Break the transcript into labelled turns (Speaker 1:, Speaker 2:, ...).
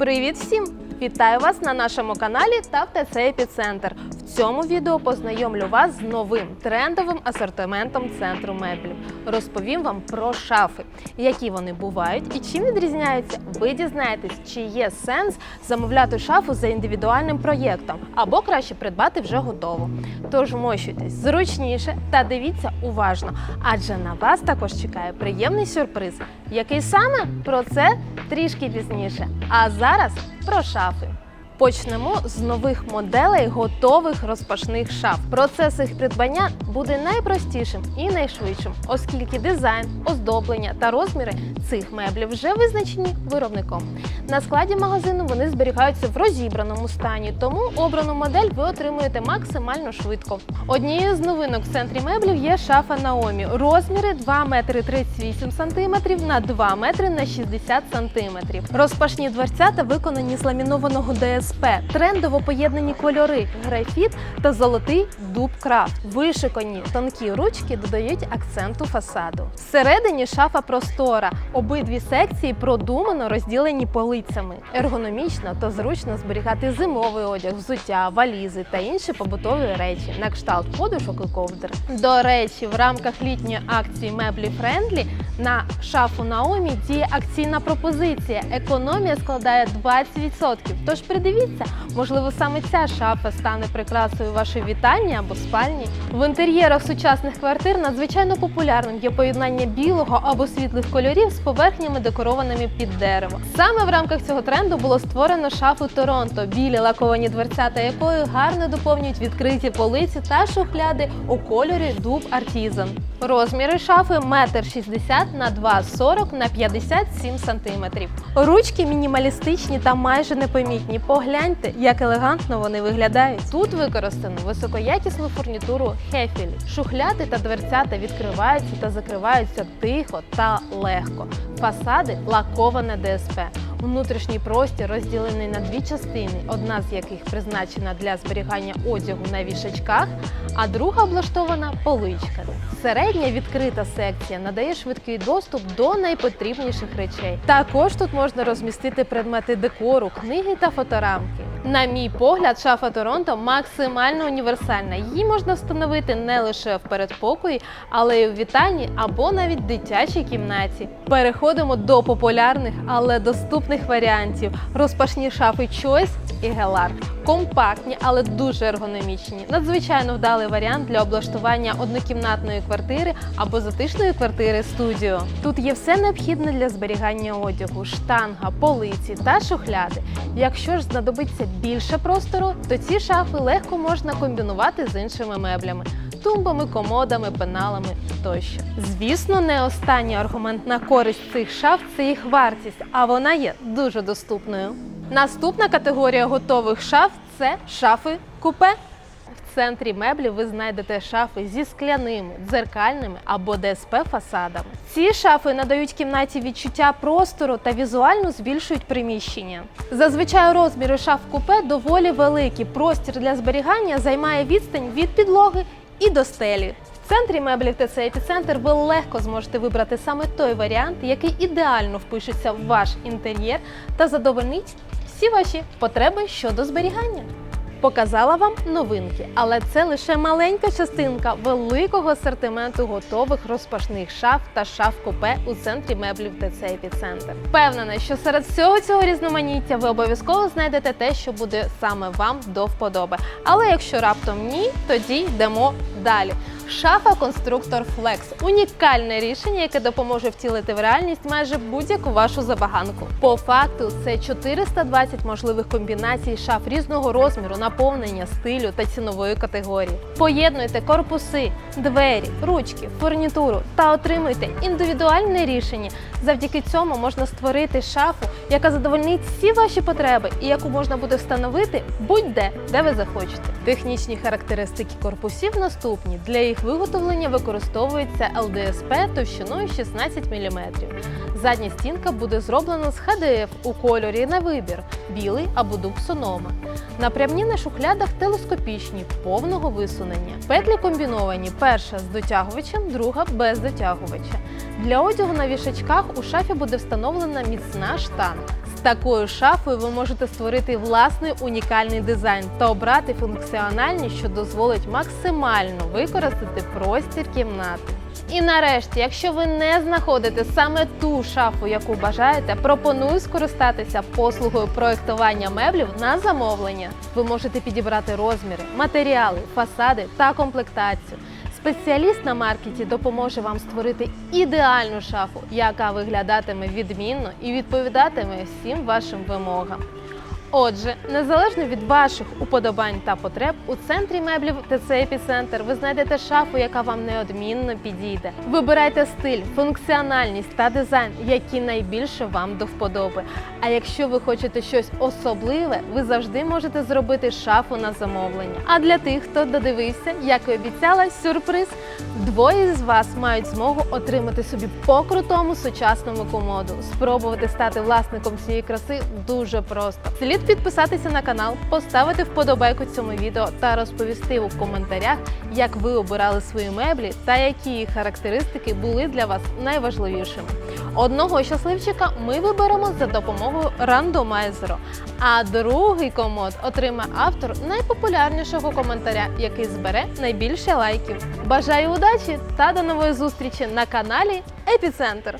Speaker 1: Привіт всім! Вітаю вас на нашому каналі та в ТЦ Епіцентр. Цьому відео познайомлю вас з новим трендовим асортиментом центру меблів. Розповім вам про шафи, які вони бувають і чим відрізняються. Ви дізнаєтесь, чи є сенс замовляти шафу за індивідуальним проєктом або краще придбати вже готову. Тож мощуйтесь зручніше та дивіться уважно, адже на вас також чекає приємний сюрприз. Який саме про це трішки пізніше. А зараз про шафи. Почнемо з нових моделей готових розпашних шаф. Процес їх придбання буде найпростішим і найшвидшим, оскільки дизайн, оздоблення та розміри цих меблів вже визначені виробником. На складі магазину вони зберігаються в розібраному стані, тому обрану модель ви отримуєте максимально швидко. Однією з новинок в центрі меблів є шафа Наомі. Розміри 2 метри 38 см на 2 метри на 60 см. Розпашні дверцята виконані з ламінованого ДСП, трендово поєднані кольори, графіт та золотий дуб крафт. Вишикані тонкі ручки додають акценту фасаду. Всередині шафа простора. Обидві секції продумано розділені полицями. Ергономічно та зручно зберігати зимовий одяг, взуття, валізи та інші побутові речі на кшталт подушок і ковдр. До речі, в рамках літньої акції меблі Френдлі на шафу Наомі діє акційна пропозиція. Економія складає 20%. Тож придивіться, можливо, саме ця шафа стане прикрасою вашої вітальні або спальні. В інтер'єрах сучасних квартир надзвичайно популярним є поєднання білого або світлих кольорів з поверхнями, декорованими під дерево. Саме в рамках цього тренду було створено шафу Торонто, білі лаковані дверцята якої гарно доповнюють відкриті полиці та шухляди у кольорі дуб артізан. Розміри шафи 1,60 м на 2,40 на 57 см. Ручки мінімалістичні та майже непомітні. Погляньте, як елегантно вони виглядають. Тут використано високоякісну фурнітуру Хефілі. Шухляди та дверцята відкриваються та закриваються тихо та легко. Фасади лаковане ДСП. Внутрішній простір розділений на дві частини, одна з яких призначена для зберігання одягу на вішачках, а друга облаштована поличками. Середня відкрита секція надає швидкий доступ до найпотрібніших речей. Також тут можна розмістити предмети декору, книги та фоторамки. На мій погляд, шафа Торонто максимально універсальна. Її можна встановити не лише в передпокої, але й у вітальні або навіть дитячій кімнаті. Переходимо до популярних, але доступних варіантів: розпашні шафи Choice і Гелар. Компактні, але дуже ергономічні. Надзвичайно вдалий варіант для облаштування однокімнатної квартири або затишної квартири студіо. Тут є все необхідне для зберігання одягу: штанга, полиці та шухляди. Якщо ж знадобиться більше простору, то ці шафи легко можна комбінувати з іншими меблями. Тумбами, комодами, пеналами тощо. Звісно, не останній аргумент на користь цих шаф це їх вартість, а вона є дуже доступною. Наступна категорія готових шаф це шафи купе. В центрі меблів ви знайдете шафи зі скляними, дзеркальними або ДСП фасадами. Ці шафи надають кімнаті відчуття простору та візуально збільшують приміщення. Зазвичай розміри шаф купе доволі великі. Простір для зберігання займає відстань від підлоги і до стелі. В центрі меблів ТЦ «Епіцентр» ви легко зможете вибрати саме той варіант, який ідеально впишеться в ваш інтер'єр та задовольнить всі ваші потреби щодо зберігання. Показала вам новинки, але це лише маленька частинка великого асортименту готових розпашних шаф та шаф купе у центрі меблів ТЦ «Епіцентр». Впевнена, що серед всього цього різноманіття ви обов'язково знайдете те, що буде саме вам до вподоби. Але якщо раптом ні, тоді йдемо далі. Шафа Конструктор Flex унікальне рішення, яке допоможе втілити в реальність майже будь-яку вашу забаганку. По факту це 420 можливих комбінацій шаф різного розміру, наповнення, стилю та цінової категорії. Поєднуйте корпуси, двері, ручки, фурнітуру та отримуйте індивідуальне рішення. Завдяки цьому можна створити шафу, яка задовольнить всі ваші потреби і яку можна буде встановити будь-де, де ви захочете. Технічні характеристики корпусів наступні. Для їх виготовлення використовується ЛДСП товщиною 16 мм. Задня стінка буде зроблена з ХДФ у кольорі на вибір білий або дуб сонома. Напрямні на шухлядах телескопічні повного висунення. Петлі комбіновані: перша з дотягувачем, друга без дотягувача. Для одягу на вішачках у шафі буде встановлена міцна штанга. Такою шафою ви можете створити власний унікальний дизайн та обрати функціональність, що дозволить максимально використати простір кімнати. І нарешті, якщо ви не знаходите саме ту шафу, яку бажаєте, пропоную скористатися послугою проєктування меблів на замовлення. Ви можете підібрати розміри, матеріали, фасади та комплектацію. Спеціаліст на маркеті допоможе вам створити ідеальну шафу, яка виглядатиме відмінно і відповідатиме всім вашим вимогам. Отже, незалежно від ваших уподобань та потреб, у центрі меблів ТЦ «Епіцентр» ви знайдете шафу, яка вам неодмінно підійде. Вибирайте стиль, функціональність та дизайн, які найбільше вам до вподоби. А якщо ви хочете щось особливе, ви завжди можете зробити шафу на замовлення. А для тих, хто додивився, як і обіцяла, сюрприз. Двоє з вас мають змогу отримати собі по крутому сучасному комоду. Спробувати стати власником цієї краси дуже просто. Слід підписатися на канал, поставити вподобайку цьому відео та розповісти у коментарях, як ви обирали свої меблі та які їх характеристики були для вас найважливішими. Одного щасливчика ми виберемо за допомогою рандомайзеру, а другий комод отримає автор найпопулярнішого коментаря, який збере найбільше лайків. Бажаю удачі та до нової зустрічі на каналі Епіцентр.